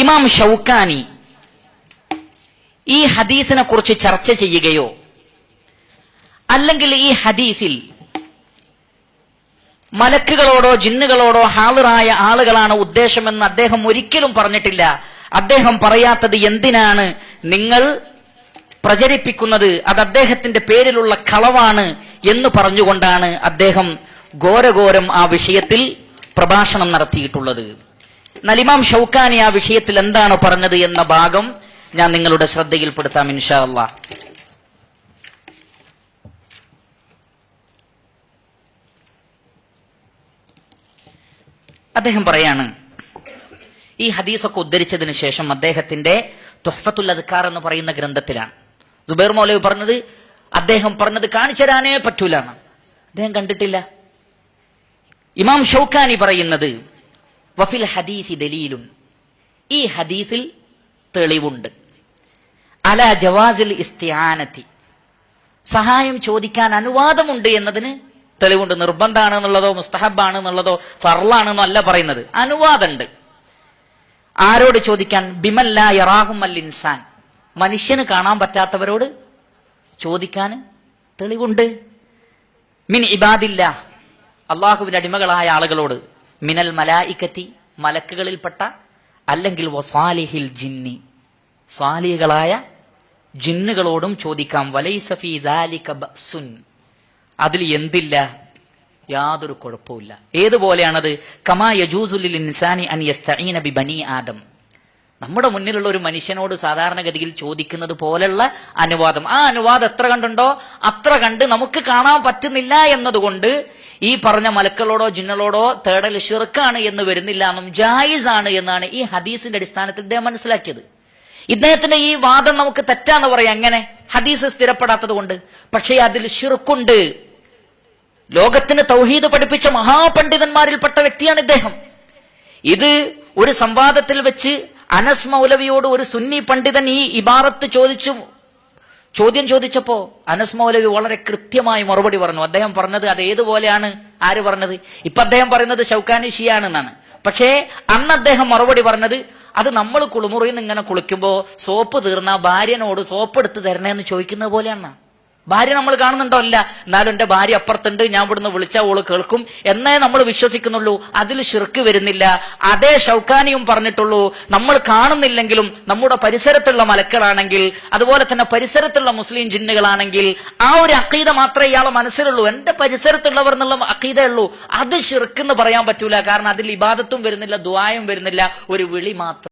ഇമാം ഷൗക്കാനി ഈ ഹദീസിനെ കുറിച്ച് ചർച്ച ചെയ്യുകയോ അല്ലെങ്കിൽ ഈ ഹദീസിൽ മലക്കുകളോടോ ജിന്നുകളോടോ ഹാളറായ ആളുകളാണ് ഉദ്ദേശമെന്ന് അദ്ദേഹം ഒരിക്കലും പറഞ്ഞിട്ടില്ല. അദ്ദേഹം പറയാത്തത് എന്തിനാണ്? നിങ്ങൾ പ്രചരിപ്പിക്കുന്നത് അത് അദ്ദേഹത്തിന്റെ പേരിലുള്ള കളവാണ് എന്ന് പറഞ്ഞുകൊണ്ടാണ് അദ്ദേഹം ഘോരഘോരം ആ വിഷയത്തിൽ പ്രഭാഷണം നടത്തിയിട്ടുള്ളത്. നലിമാം ഷൗക്കാനി ആ വിഷയത്തിൽ എന്താണ് പറഞ്ഞത് എന്ന ഭാഗം ഞാൻ നിങ്ങളുടെ ശ്രദ്ധയിൽപ്പെടുത്താം ഇൻഷാ അദ്ദേഹം പറയാണ് ഈ ഹദീസൊക്കെ ഉദ്ധരിച്ചതിന് ശേഷം അദ്ദേഹത്തിന്റെ തുഹഫത്തുൽ അദ്കാർ എന്ന് പറയുന്ന ഗ്രന്ഥത്തിലാണ്. ജുബൈർ മൗലവി പറഞ്ഞത് അദ്ദേഹം പറഞ്ഞത് കാണിച്ചു തരാനേ പറ്റൂലാണ്. അദ്ദേഹം കണ്ടിട്ടില്ല. ഇമാം ഷൗക്കാനി പറയുന്നത് വഫിൽ ഹദീസി ദലീലുൻ ഈ ഹദീസിൽ തെളിവുണ്ട്. അല ജവാസിൽ ഇസ്തിയാനത്തി. സഹായം ചോദിക്കാൻ അനുവാദമുണ്ട് എന്നതിന് തെളിവുണ്ട്. നിർബന്ധമാണ് എന്നുള്ളതോ മുസ്തഹബാണ് എന്നുള്ളതോ ഫർലാണെന്നോ അല്ല പറയുന്നത്. അനുവാദമുണ്ട്. ആരോട് ചോദിക്കാൻ? ബിമല്ല യറാഹും അൽ ഇൻസാൻ. മനുഷ്യന് കാണാൻ പറ്റാത്തവരോട് ചോദിക്കാൻ തെളിവുണ്ട്. മിൻ ഇബാദില്ല അള്ളാഹുവിന്റെ അടിമകളായ ആളുകളോട് മിനൽ മലായിക്കത്തി മലക്കുകളിൽപ്പെട്ട അല്ലെങ്കിൽ വസ്വാലിഹിൽ ജിന്നി. സ്വാലികളായ ജിന്നുകളോടും ചോദിക്കാം വലൈസഫി ദാലിക ബഅ്സുൻ? അതിൽ എന്തില്ല? യാതൊരു കുഴപ്പമില്ല ഏതുപോലെയാണത്? കമാ യജൂസുലിൽ ഇൻസാനി അൻ യസ്തഈന ബി ബനി ആദം. നമ്മുടെ മുന്നിലുള്ള ഒരു മനുഷ്യനോട് സാധാരണഗതിയിൽ ചോദിക്കുന്നത് പോലെയുള്ള അനുവാദം. ആ അനുവാദം എത്ര കണ്ടുണ്ടോ അത്ര കണ്ട് നമുക്ക് കാണാൻ പറ്റുന്നില്ല എന്നതുകൊണ്ട് ഈ പറഞ്ഞ മലക്കളോടോ ജിന്നലോടോ തേടൽ ഷിർക്കാണ് എന്ന് വരുന്നില്ല എന്നും ജായിസ് ആണ് എന്നാണ് ഈ ഹദീസിന്റെ അടിസ്ഥാനത്തിൽ ഇദ്ദേഹം മനസ്സിലാക്കിയത്. ഇദ്ദേഹത്തിന്റെ ഈ വാദം നമുക്ക് തെറ്റാന്ന് പറയാം. എങ്ങനെ? ഹദീസ് സ്ഥിരപ്പെടാത്തത് കൊണ്ട്. പക്ഷേ അതിൽ ഷിർക്കുണ്ട്. ലോകത്തിന് തൗഹീദ് പഠിപ്പിച്ച മഹാപണ്ഡിതന്മാരിൽപ്പെട്ട വ്യക്തിയാണ് ഇദ്ദേഹം. ഇത് ഒരു സംവാദത്തിൽ വെച്ച് അനസ് മൗലവിയോട് ഒരു സുന്നി പണ്ഡിതൻ ഈ ഇബാറത്ത് ചോദിച്ചു ചോദ്യം ചോദിച്ചപ്പോ അനസ് മൗലവി വളരെ കൃത്യമായി മറുപടി പറഞ്ഞു. അദ്ദേഹം പറഞ്ഞത് അത് ഏതുപോലെയാണ്? ആര് പറഞ്ഞത്? ഇപ്പൊ അദ്ദേഹം പറയുന്നത് ഷൗക്കാനി ഷിയാണെന്നാണ്. പക്ഷേ അന്ന് അദ്ദേഹം മറുപടി പറഞ്ഞത് അത് നമ്മൾ കുളിമുറിയിൽ നിന്ന് ഇങ്ങനെ കുളിക്കുമ്പോ സോപ്പ് തീർന്ന ഭാര്യനോട് സോപ്പ് എടുത്ത് തരണേന്ന് ചോദിക്കുന്നത് പോലെയാണ് ഭാര്യ നമ്മൾ കാണുന്നുണ്ടോ? അല്ല എന്നാലും എന്റെ ഭാര്യ അപ്പുറത്തുണ്ട്. ഞാൻ ഇവിടുന്ന് വിളിച്ചാൽ ഓൾ കേൾക്കും. എന്നേ നമ്മൾ വിശ്വസിക്കുന്നുള്ളൂ. അതിൽ ഷിർക്ക് വരുന്നില്ല. അതേ ഷൗക്കാനിയും പറഞ്ഞിട്ടുള്ളൂ. നമ്മൾ കാണുന്നില്ലെങ്കിലും നമ്മുടെ പരിസരത്തുള്ള മലക്കളാണെങ്കിൽ അതുപോലെ തന്നെ പരിസരത്തുള്ള മുസ്ലിം ജിന്നുകളാണെങ്കിൽ ആ ഒരു അക്കീത മാത്രമേ ഇയാളെ മനസ്സിലുള്ളൂ. എന്റെ പരിസരത്തുള്ളവർ എന്നുള്ള അക്കീതയുള്ളൂ അത് ഷിർക്ക് എന്ന് പറയാൻ പറ്റൂല. കാരണം അതിൽ ഇബാദത്തും വരുന്നില്ല ദ്വായം വരുന്നില്ല. ഒരു വിളി മാത്രം.